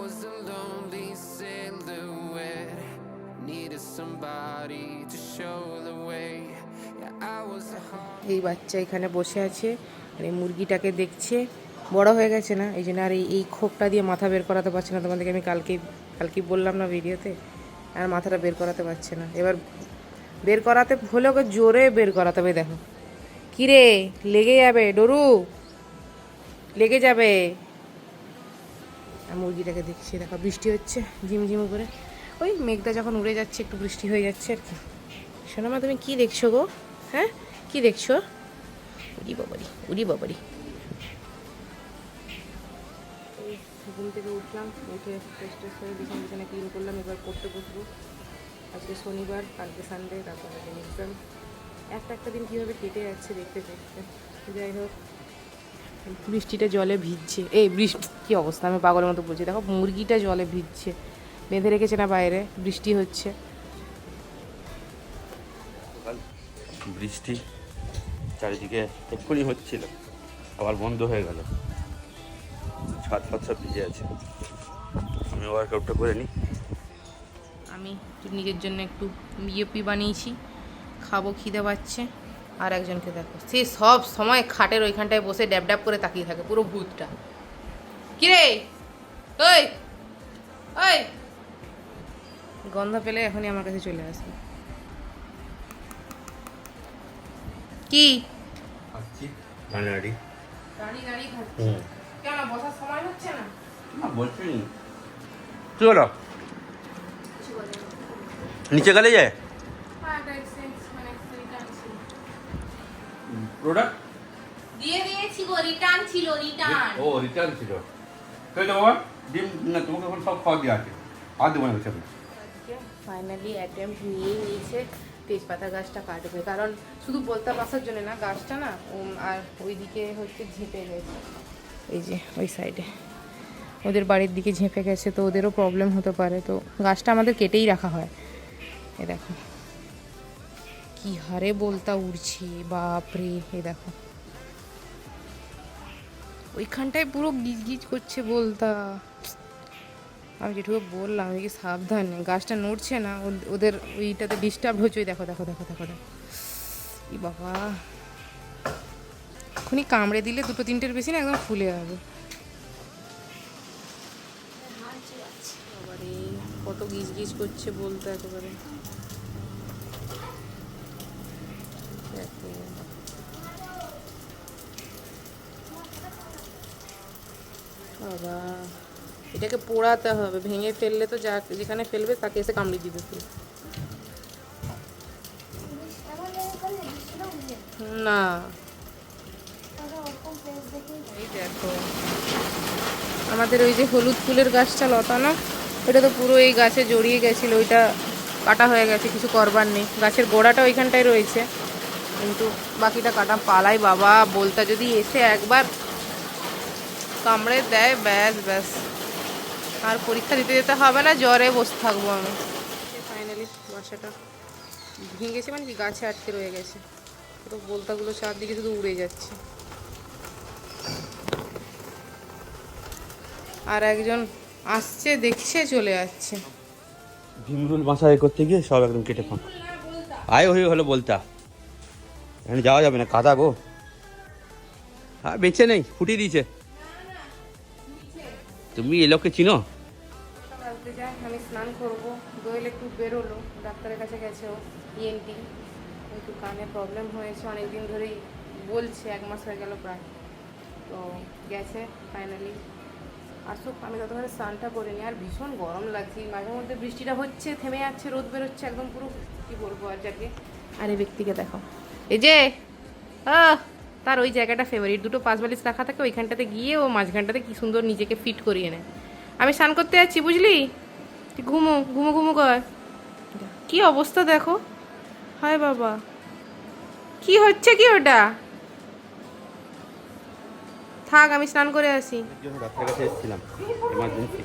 was a lonely silhouette. Needed somebody to show the way. Yeah, I was a এই বাচ্চা এখানে বসে আছে আর এই মুরগিটাকে দেখছে। বড় হয়ে গেছে না? এই জন্য আর এই খোপটা দিয়ে মাথা বের করাতে পারছে না। তোমাদেরকে আমি কালকে কালকে বললাম না ভিডিওতে আর মাথাটা বের করাতে পারছে না। এবার বের করাতে হলে ওকে জোরে বের করাতে হবে দেখো। কিরে লেগে যাবে ডরু। লেগে যাবে। মুরগিটাকে দেখছি দেখো বৃষ্টি হচ্ছে, ঝিমঝিম করে। ওই মেঘটা যখন উড়ে যাচ্ছে, একটু বৃষ্টি হয়ে যাচ্ছে আর কি। শোনামা তুমি কি দেখছ গো? হ্যাঁ? কি দেখছ? উড়ি বাবারি উড়ি বাবারি। ঘুম থেকে উঠলাম, উঠে ফ্রেশ ট্রেশ করে বিছানা বিছানা ক্লিন করলাম, এবার পড়তে বসবো। আজকে শনিবার, কালকে সানডে তারপরে এক্সাম একটা একটা দিন কীভাবে কেটে যাচ্ছে দেখতে দেখতে। যাই হোক বৃষ্টিটা জলে ভিজছে। এই বৃষ্টি কী অবস্থা? আমি পাগলের মতো বলছি। দেখো মুরগিটা জলে ভিজছে। বেঁধে রেখেছে না বাইরে বৃষ্টি হচ্ছে। বৃষ্টি চারিদিকে এক্ষুনি হচ্ছিল। আবার বন্ধ হয়ে গেল। ছাদ ফাত সব ভিজে আছে। আমি ওয়ার্কআউটটা করে নিই। আমি একটু নিজের জন্য একটু বিএপি বানিয়েছি। খাব খিদে পাচ্ছে। আর একজনকে দেখো। সে সব সময় খাটের ওইখানটায় বসে ড্যাব ড্যাব করে তাকিয়ে থাকে পুরো ভূতটা। কিরে ওই ওই। গন্ধ পেলে এখনই আমার কাছে চলে আসবে। কি? কেন বসার সময় হচ্ছে না? হলো নিচে গেলে যায় হ্যাঁ একটা এক্সচেঞ্জ মানে রিটার্ন ছিল প্রোডাক্ট দিয়ে দিয়েছি গো রিটার্ন ছিল রিটার্ন ও রিটার্ন ছিল। কই তো বাবা ডিম না তোমাকে এখন সব খাওয়া দিয়ে আছে। আর দেবো না হিসাবে ফাইনালি অ্যাটেম্প নিয়ে নিয়েছে তেজপাতা গাছটা কাটবে। কারণ শুধু বলতে বাসার জন্য না গাছটা না আর ওইদিকে হচ্ছে ঝেঁপে গেছে। এই যে ওই সাইডে ওদের বাড়ির দিকে ঝেঁপে গেছে তো ওদেরও প্রবলেম হতে পারে। তো গাছটা আমাদের কেটেই রাখা হয়। এ দেখো। কি হারে বলতা উড়ছে বাপরে এ দেখো। ওইখানটায় পুরো গিজ গিজ করছে বলতা। আমি যেটুকু বললাম কি সাবধানে? গাছটা নড়ছে না ওদের ওইটাতে ডিস্টার্ব হচ্ছে, ওই দেখো দেখো দেখো দেখো দেখো। বাবা। এখনই কামড়ে দিলে দুটো তিনটের বেশি না, একদম ফুলে যাবে। কত গিজ গিজ করছে বলতে একেবারে দেখো। বাবা। এটাকে পোড়াতে হবে, ভেঙে ফেললে তো যা, যেখানে ফেলবে তাকে এসে কামড়ে দিবে পুরো। না। এই দেখো। আমাদের ওই যে হলুদ ফুলের গাছটা লতানো ওটা তো পুরো এই গাছে জড়িয়ে গেছিল, ওইটা কাটা হয়ে গেছে, কিছু করবার নেই। গাছের গোড়াটা ওইখানটায় রয়েছে। কিন্তু বাকিটা কাটা পালাই বাবা, বলতা যদি এসে একবার কামড়ে দেয়, ব্যাস ব্যাস। আর পরীক্ষা দিতে যেতে হবে না, জ্বরে বসে থাকব আমি। ফাইনালি বাসাটা ভেঙেছে মানে কি? গাছে আটকে রয়ে গেছে। পুরো বলতাগুলো চারদিকে শুধু উড়ে যাচ্ছে। আর একজন আসছে, দেখছে, চলে যাচ্ছে ভীমরুল বাসায় করতে গিয়ে সব একদম কেটে ফাঁক। আয় হয়ে হলো বলতা এখানে যাওয়া যাবে না, কাদা গো। হ্যাঁ বেঁচে নেই, ফুটিয়ে দিয়েছে। তুমি এ লোককে চিনো? আসতে যায় আমি স্নান করব। দোয়েল একটু বেরোলো ডাক্তারের কাছে গেছে ও ইএনটি একটু কানে প্রবলেম হয়েছে অনেক দিন ধরেই বলছে এক মাস হয়ে গেল প্রায়। তো গেছে ফাইনালি আসুক আমি ততক্ষণে স্নানটা করিনি আর ভীষণ গরম লাগছে। মাঝে মধ্যে বৃষ্টিটা হচ্ছে থেমে যাচ্ছে রোদ বেরোচ্ছে একদম পুরো কী বলব আর যাকে। আর এই ব্যক্তিকে দেখো। এই যে আহ! তার ওই জায়গাটা ফেভারিট দুটো পাঁচ বালিশ রাখা থাকে ওইখানটাতে গিয়ে ও মাঝখানটাতে কি সুন্দর নিজেকে ফিট করিয়ে নেয়। আমি স্নান করতে যাচ্ছি বুঝলি? তুই ঘুমো ঘুমো ঘুমো কর। কি অবস্থা দেখো? হায় বাবা। কি হচ্ছে কি ওটা? থাক আমি স্নান করে আসি। ডাক্তারের এসেছিলাম এমার্জেন্সি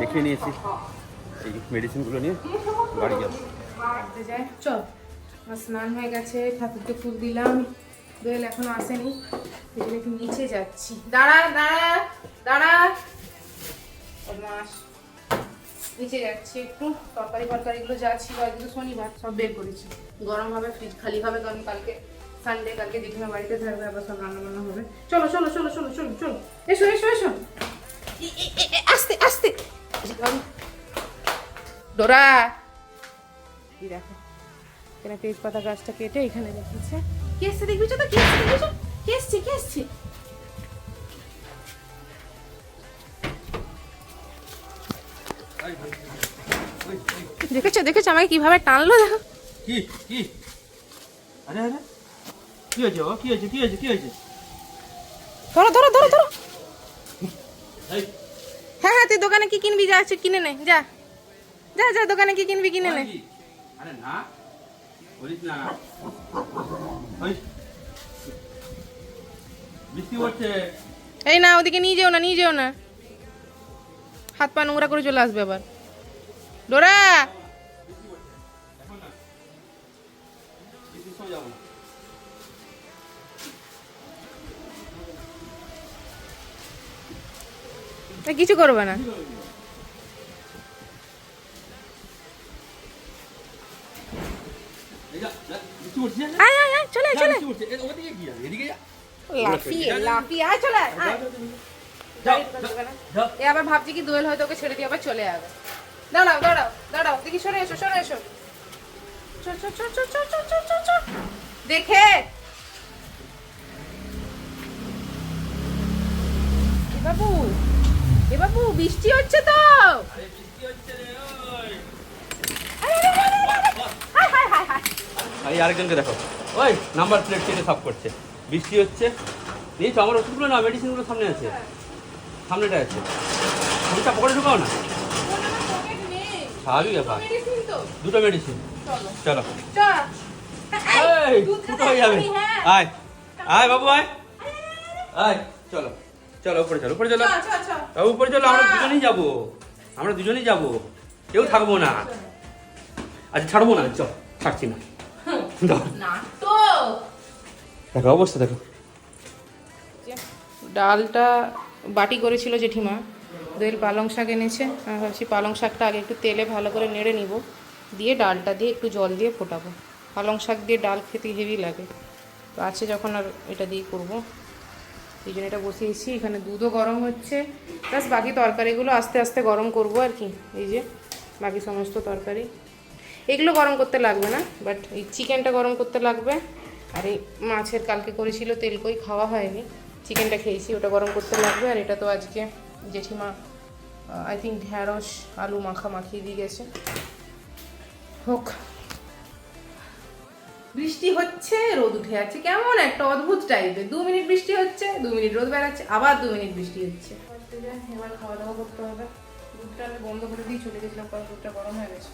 দেখিয়ে নিয়েছি এই মেডিসিনগুলো নিয়ে বাড়ি যাব। চল স্নান হয়ে গেছে ঠাকুরকে ফুল দিলাম। দোয়েল এখনও আসেনি, এই একটু নিচে যাচ্ছি। দাঁড়া দাঁড়া দাঁড়া। মাস নিচে যাচ্ছি একটু। তরকারি ফরকারিগুলো যা ছিল, আজকে শনিবার, সব বের করেছি। গরম হবে ফ্রিজ খালি হবে, কারণ কালকে সানডে কালকে জেঠিমা বাড়িতে থাকবে, আবার সব রান্না বান্না হবে। চলো চলো চলো চলো চলো চলো। এসো এসো এসো। আস্তে আস্তে। ডোরা দেখো, এখানে তেজপাতা গাছটা কেটে এখানে রেখেছে। কে এসছে দেখবি তো? কে এসছে দেখবি? কে এসছে? কে এসছে? দেখেছ দেখেছ? আমাকে কীভাবে টানলো? দেখো কি কি? আরে আরে। কি হয়েছে কি হয়েছে কি হয়েছে কি হয়েছে? ধরো ধরো ধরো ধরো। হ্যাঁ হ্যাঁ তুই দোকানে কি কিনবি? যা আছে কিনে নে। যা। যা যা দোকানে কি কিনবি কিনে নে। আরে না। বলিস না। বৃষ্টি পড়ছে। এই না ওদিকে নিয়ে যেও না নিয়ে যেও না। হাত পা নোংরা করে চলে আসবে আবার। ডোরা! কিছু করবে না। আয় আয় আয় চলে চলে। আয় চলে এ আবার ভাবছি কি দোয়েল হয়তো ওকে ছেড়ে দিয়ে আবার চলে যাবে। দাঁড়াও দাঁড়াও দাঁড়াও দেখি সরে এসো সরে এসো। দেখে। এ বাবু এ বাবু বৃষ্টি হচ্ছে তো। আরেকজনকে দেখো ওই নাম্বার প্লেট চেটে সাফ করছে। বৃষ্টি হচ্ছে। নিয়েছো আমার ওষুধগুলো না মেডিসিনগুলো সামনে আছে। সামনেটা আছে। ফোনটা পকেটে ঢুকাও না। স্বাভাবিক ব্যাপার। দুটো মেডিসিন চলো। এই খাবে, হয়ে যাবে। আয়। আয় বাবু আয়। আয় চলো। চলো উপরে চলো উপরে চলো। উপরে চলো আমরা। দুজনেই যাব। আমরা দুজনেই যাব। কেউ থাকব না। আচ্ছা ছাড়বো না চল ছাড়ছি না। তো দেখো অবস্থা দেখো। ডালটা বাটি করেছিল জেঠিমা। দোয়েল পালং শাক এনেছে। আমি ভাবছি পালং শাকটা আগে একটু তেলে ভালো করে নেড়ে নিব। দিয়ে ডালটা দিয়ে একটু জল দিয়ে ফোটাবো। পালং শাক দিয়ে ডাল খেতে হেভি লাগে। তো আছে যখন আর এটা দিয়ে করব। এই জন্য এটা বসিয়েছি। এখানে দুধও গরম হচ্ছে। প্লাস বাকি তরকারিগুলো আস্তে আস্তে গরম করব আর কি। এই যে বাকি সমস্ত তরকারি। এগুলো গরম করতে লাগবে না বাট এই চিকেনটা গরম করতে লাগবে। আর এই মাছের কালকে করেছিল তেলকই খাওয়া হয়নি। চিকেনটা খেয়েছি, ওটা গরম করতে লাগবে। আর এটা তো আজকে জেঠিমা আই থিঙ্ক ঢ্যাঁড়স, আলু মাখা মাখিয়ে দিয়ে গেছে। হোক। বৃষ্টি হচ্ছে, রোদ উঠে যাচ্ছে, কেমন একটা অদ্ভুত টাইপের দু মিনিট বৃষ্টি হচ্ছে, দু মিনিট রোদ বেড়াচ্ছে, আবার দু মিনিট বৃষ্টি হচ্ছে। এবার খাওয়া দাওয়া করতে হবে। দুধটা আমি বন্ধ করে দিয়ে চলে গেছিলাম, কারণ দুধটা গরম হয়ে গেছে।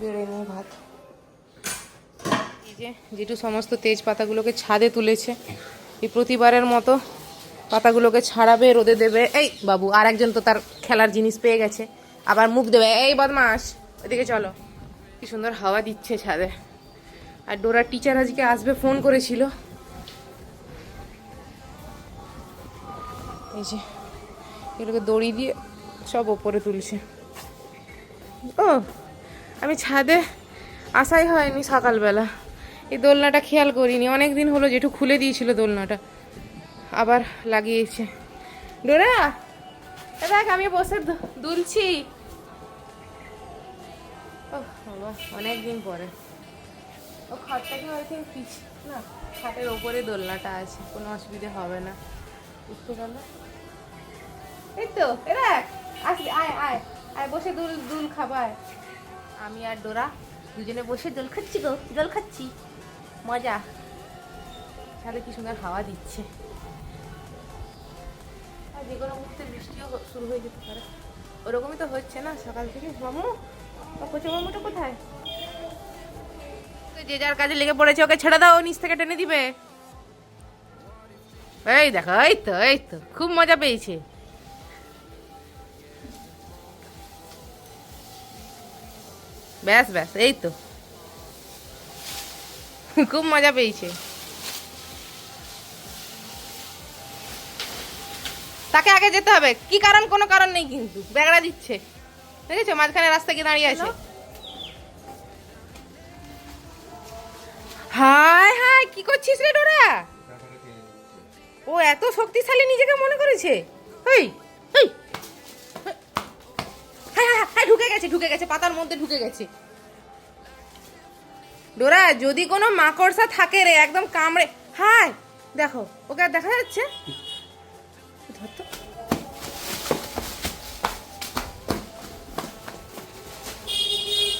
বেড়ে নিই ভাত। এই যে যেটু সমস্ত তেজ পাতাগুলোকে ছাদে তুলেছে। এই প্রতিবারের মতো পাতাগুলোকে ছাড়াবে, রোদে দেবে। এই বাবু, আর একজন তো তার খেলার জিনিস পেয়ে গেছে। আবার মুখ দেবে। এই বদমাস ওদিকে চলো। কি সুন্দর হাওয়া দিচ্ছে ছাদে। আর ডোরার টিচার আজকে আসবে, ফোন করেছিল। এই যে, এগুলোকে দড়ি দিয়ে সব ওপরে তুলছে। ও, আমি ছাদে আসাই হয়নি সকালবেলা। এই দোলনাটা খেয়াল করিনি। অনেক দিন হলো যেটু খুলে দিয়েছিল দোলনাটা। আবার লাগিয়েছে। ডোরা দেখ, আমি বসে দুলছি। ও অনেক দিন পরে। ও আই থিঙ্ক পিছ না, খাটের ওপরে দোলনাটা আছে। কোনো অসুবিধে হবে না। উঠতে গেল এই তো দেখ, আসবি, আয় আয়। আয় বসে দুল দুল খাবার। আমি আর ডোরা দুজনে বসে দোল খাচ্ছি গো, দোল খাচ্ছি। মজা। তাহলে কি সুন্দর হাওয়া দিচ্ছে। আর যে কোনো মুহূর্তে বৃষ্টিও শুরু হয়ে যেতে পারে। ওরকমই তো হচ্ছে না সকাল থেকে। মামু কচু মামুটা কোথায়? যে যার কাজে লেগে পড়েছে, ওকে ছেড়ে দাও নিচ থেকে টেনে দিবে। এই দেখো, এই তো এই তো। খুব মজা পেয়েছে। ব্যাস ব্যাস, এই তো। খুব মজা পেয়েছে। তাকে আগে যেতে হবে। কি কারণ, কোনো কারণ নেই কিন্তু। ব্যাগড়া দিচ্ছে। দেখেছ? মাঝখানে রাস্তা গিয়ে দাঁড়িয়ে আছে। হায় হায়, কি করছিস রে ডোরা? ও এত শক্তিশালী নিজেকে মনে করেছে? হেই হেই। হায় হায় হায় ঢুকে গেছে ঢুকে গেছে, পাতার মধ্যে ঢুকে গেছে। ডোরা, যদি কোনো মাকড়সা থাকে রে, একদম কামড়ে হায় দেখো, ওকে আর দেখা যাচ্ছে? ধর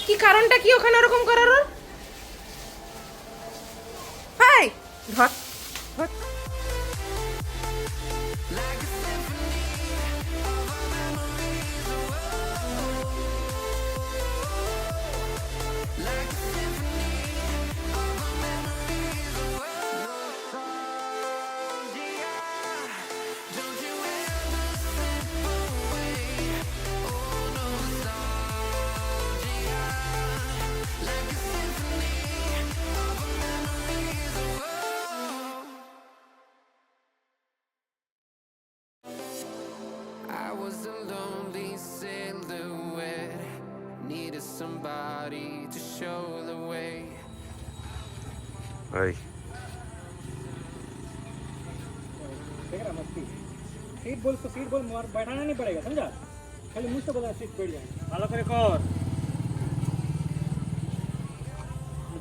কি কারণটা কি ওখানে ওরকম করার হাই, ধর ধর। a lonely silhouette. Needed somebody to show the way. Ay. Seat बोल को सीट बोल मार बैठाना नहीं पड़ेगा समझा खाली मुझसे बता सीट बैठ जाए आलो करे और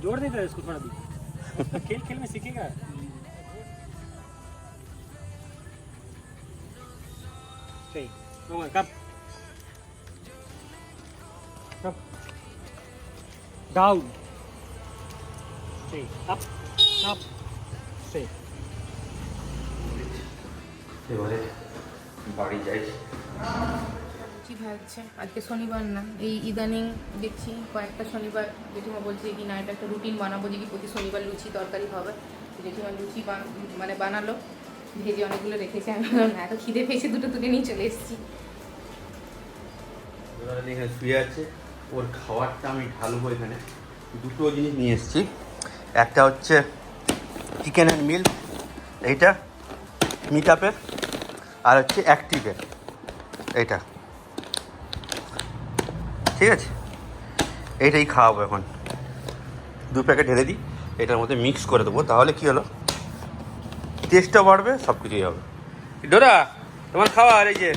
जोड़ देता है इसको थोड़ा भी खेल खेल में सीखेगा ठीक rồi cấp cấp down sì up up sì যাই কি ভাবছে আজকে শনিবার না। এই ইদানিং দেখছি কয়েকটা শনিবার জেঠিমা বলছে কি না এটা একটা রুটিন বানাবো যে কি প্রতি শনিবার লুচি তরকারি হবে। জেঠিমা লুচি মানে বানালো। ভেজে অনেকগুলো রেখেছে, আমি এত খিদে পেয়েছে দুটো তুলে নিয়ে চলে এসেছি। শুয়ে আছে, ওর খাবারটা আমি ঢালবো এখানে। দুটো জিনিস নিয়ে এসেছি, একটা হচ্ছে চিকেন অ্যান্ড মিল্ক এইটা মিট আপের আর হচ্ছে অ্যাক্টিভের এইটা। ঠিক আছে? এইটাই খাওয়াবো এখন। দু প্যাকেট ঢেলে দিই, এটার মধ্যে মিক্স করে দেবো, তাহলে কি হলো? টেস্টটা বাড়বে সব কিছুই হবে। ডোরা তোমার খাওয়া আর এই যে।